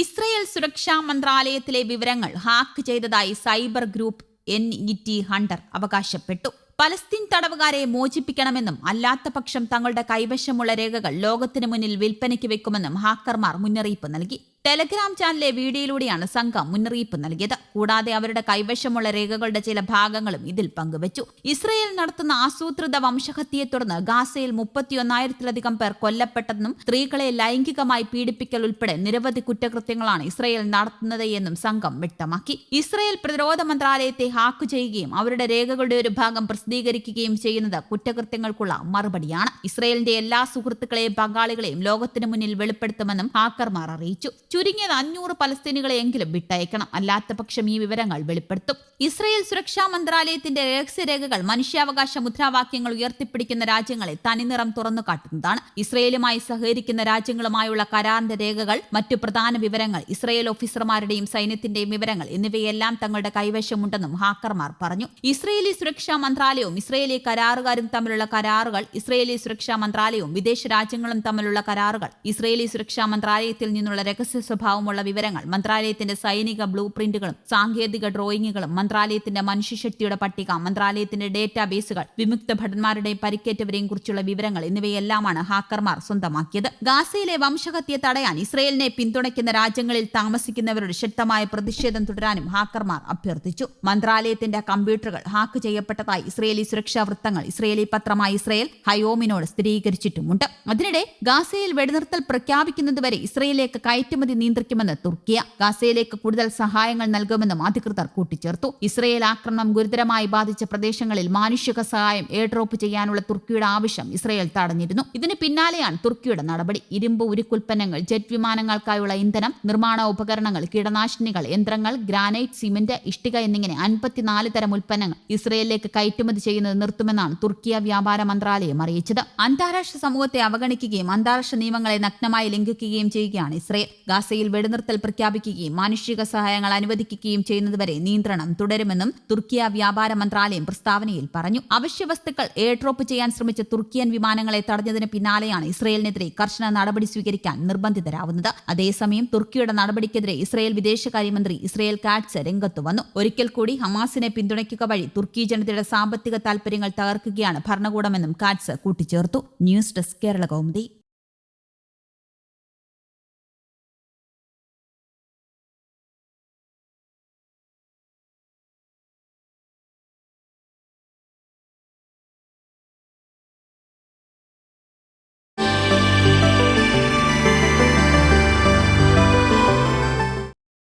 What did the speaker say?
Israel സുരക്ഷാ മന്ത്രാലയത്തിലെ വിവരങ്ങൾ ഹാക്ക് ചെയ്തതായി cyber group N E T hunter അവകാശപ്പെട്ടു. പലസ്തീൻ തടവുകാരെ മോചിപ്പിക്കണമെന്നും അല്ലാത്ത പക്ഷം തങ്ങളുടെ കൈവശമുള്ള രേഖകൾ ലോകത്തിനു മുന്നിൽ വിൽപ്പനയ്ക്ക് വെക്കുമെന്നും ഹാക്കർമാർ മുന്നറിയിപ്പ് നൽകി. ടെലഗ്രാം ചാനലിലെ വീഡിയോയിലൂടെയാണ് സംഘം മുന്നറിയിപ്പ് നൽകിയത്. കൂടാതെ അവരുടെ കൈവശമുള്ള രേഖകളുടെ ചില ഭാഗങ്ങളും ഇതിൽ പങ്കുവച്ചു. ഇസ്രയേൽ നടത്തുന്ന ആസൂത്രിത വംശഹത്യയെ തുടർന്ന് ഗാസയിൽ മുപ്പത്തിയൊന്നായിരത്തിലധികം പേർ കൊല്ലപ്പെട്ടെന്നും സ്ത്രീകളെ ലൈംഗികമായി പീഡിപ്പിക്കൽ ഉൾപ്പെടെ നിരവധി കുറ്റകൃത്യങ്ങളാണ് ഇസ്രയേൽ നടത്തുന്നത് എന്നും സംഘം വ്യക്തമാക്കി. ഇസ്രയേൽ പ്രതിരോധ മന്ത്രാലയത്തെ ഹാക്ക് ചെയ്യുകയും അവരുടെ രേഖകളുടെ ഒരു ഭാഗം പ്രസിദ്ധീകരിക്കുകയും ചെയ്യുന്നത് കുറ്റകൃത്യങ്ങൾക്കുള്ള മറുപടിയാണ്. ഇസ്രയേലിന്റെ എല്ലാ സുഹൃത്തുക്കളെയും പങ്കാളികളെയും ലോകത്തിനു മുന്നിൽ വെളിപ്പെടുത്തുമെന്നും ഹാക്കർമാർ അറിയിച്ചു. ചുരുങ്ങിയത് അഞ്ഞൂറ് പലസ്തീനുകളെയെങ്കിലും വിട്ടയക്കണം. അല്ലാത്ത പക്ഷം ഈ വിവരങ്ങൾ വെളിപ്പെടുത്തും. ഇസ്രയേൽ സുരക്ഷാ മന്ത്രാലയത്തിന്റെ രഹസ്യരേഖകൾ മനുഷ്യാവകാശ മുദ്രാവാക്യങ്ങൾ ഉയർത്തിപ്പിടിക്കുന്ന രാജ്യങ്ങളെ തനിനിറം തുറന്നു കാട്ടുന്നതാണ്. ഇസ്രയേലുമായി സഹകരിക്കുന്ന രാജ്യങ്ങളുമായുള്ള കരാറിന്റെ രേഖകൾ മറ്റു പ്രധാന വിവരങ്ങൾ ഇസ്രയേൽ ഓഫീസർമാരുടെയും സൈന്യത്തിന്റെയും വിവരങ്ങൾ എന്നിവയെല്ലാം തങ്ങളുടെ കൈവശമുണ്ടെന്നും ഹാക്കർമാർ പറഞ്ഞു. ഇസ്രയേലി സുരക്ഷാ മന്ത്രാലയവും ഇസ്രയേലി കരാറുകാരും തമ്മിലുള്ള കരാറുകൾ ഇസ്രയേലി സുരക്ഷാ മന്ത്രാലയവും വിദേശ രാജ്യങ്ങളും തമ്മിലുള്ള കരാറുകൾ ഇസ്രയേലി സുരക്ഷാ മന്ത്രാലയത്തിൽ നിന്നുള്ള രഹസ്യ സ്വഭാവമുള്ള വിവരങ്ങൾ മന്ത്രാലയത്തിന്റെ സൈനിക ബ്ലൂ പ്രിന്റുകളും സാങ്കേതിക ഡ്രോയിങ്ങുകളും മന്ത്രാലയത്തിന്റെ മനുഷ്യശക്തിയുടെ പട്ടിക മന്ത്രാലയത്തിന്റെ ഡേറ്റാബേസുകൾ വിമുക്ത ഭടന്മാരുടെയും പരിക്കേറ്റവരെയും കുറിച്ചുള്ള വിവരങ്ങൾ എന്നിവയെല്ലാമാണ് ഹാക്കർമാർ സ്വന്തമാക്കിയത്. ഗാസയിലെ വംശഹത്യ തടയാൻ ഇസ്രയേലിനെ പിന്തുണയ്ക്കുന്ന രാജ്യങ്ങളിൽ താമസിക്കുന്നവരുടെ ശക്തമായ പ്രതിഷേധം തുടരാനും ഹാക്കർമാർ അഭ്യർത്ഥിച്ചു. മന്ത്രാലയത്തിന്റെ കമ്പ്യൂട്ടറുകൾ ഹാക്ക് ചെയ്യപ്പെട്ടതായി ഇസ്രയേലി സുരക്ഷാ വൃത്തങ്ങൾ ഇസ്രയേലി പത്രമായ ഇസ്രയേൽ ഹയോമിനോട് സ്ഥിരീകരിച്ചിട്ടുമുണ്ട്. അതിനിടെ ഗാസയിൽ വെടിനിർത്തൽ പ്രഖ്യാപിക്കുന്നതുവരെ ഇസ്രയേലിലേക്ക് കയറ്റുമതി നിയന്ത്രിക്കുമെന്ന് തുർക്കിയ ഗാസയിലേക്ക് കൂടുതൽ സഹായങ്ങൾ നൽകുമെന്നും അധികൃതർ കൂട്ടിച്ചേർത്തു. ഇസ്രയേൽ ആക്രമണം ഗുരുതരമായി ബാധിച്ച പ്രദേശങ്ങളിൽ മാനുഷിക സഹായം എയർ ഡ്രോപ്പ് ചെയ്യാനുള്ള തുർക്കിയുടെ ആവശ്യം ഇസ്രയേൽ തടഞ്ഞിരുന്നു. ഇതിന് പിന്നാലെയാണ് തുർക്കിയുടെ നടപടി. ഇരുമ്പ് ഉരുക്കുൽപ്പന്നങ്ങൾ ജെറ്റ് വിമാനങ്ങൾക്കായുള്ള ഇന്ധനം നിർമ്മാണ ഉപകരണങ്ങൾ കീടനാശിനികൾ യന്ത്രങ്ങൾ ഗ്രാനൈറ്റ് സിമന്റ് ഇഷ്ടിക എന്നിങ്ങനെ അൻപത്തിനാല് തരം ഉൽപ്പന്നങ്ങൾ ഇസ്രയേലിലേക്ക് കയറ്റുമതി ചെയ്യുന്നത് നിർത്തുമെന്നാണ് തുർക്കിയ വ്യാപാര മന്ത്രാലയം അറിയിച്ചത്. അന്താരാഷ്ട്ര സമൂഹത്തെ അവഗണിക്കുകയും അന്താരാഷ്ട്ര നിയമങ്ങളെ നഗ്നമായി ലംഘിക്കുകയും ചെയ്യുകയാണ് ഇസ്രയേൽ. ഗാസയിൽ വെടിനിർത്തൽ പ്രഖ്യാപിക്കുകയും മാനുഷിക സഹായങ്ങൾ അനുവദിക്കുകയും ചെയ്യുന്നതുവരെ നിയന്ത്രണം തുടരുമെന്നും തുർക്കിയ വ്യാപാര മന്ത്രാലയം പ്രസ്താവനയിൽ പറഞ്ഞു. അവശ്യ വസ്തുക്കൾ എയർ ഡ്രോപ്പ് ചെയ്യാൻ ശ്രമിച്ച തുർക്കിയൻ വിമാനങ്ങളെ തടഞ്ഞതിന് പിന്നാലെയാണ് ഇസ്രയേലിനെതിരെ കർശന നടപടി സ്വീകരിക്കാൻ നിർബന്ധിതരാവുന്നത്. അതേസമയം തുർക്കിയുടെ നടപടിക്കെതിരെ ഇസ്രയേൽ വിദേശകാര്യമന്ത്രി ഇസ്രയേൽ കാറ്റ്സ് രംഗത്തു വന്നു. ഒരിക്കൽ കൂടി ഹമാസിനെ പിന്തുണയ്ക്കുക വഴി തുർക്കി ജനതയുടെ സാമ്പത്തിക താൽപര്യങ്ങൾ തകർക്കുകയാണ് ഭരണകൂടമെന്നും കാറ്റ്സ് കൂട്ടിച്ചേർത്തു. News desk Kerala Kaumudi.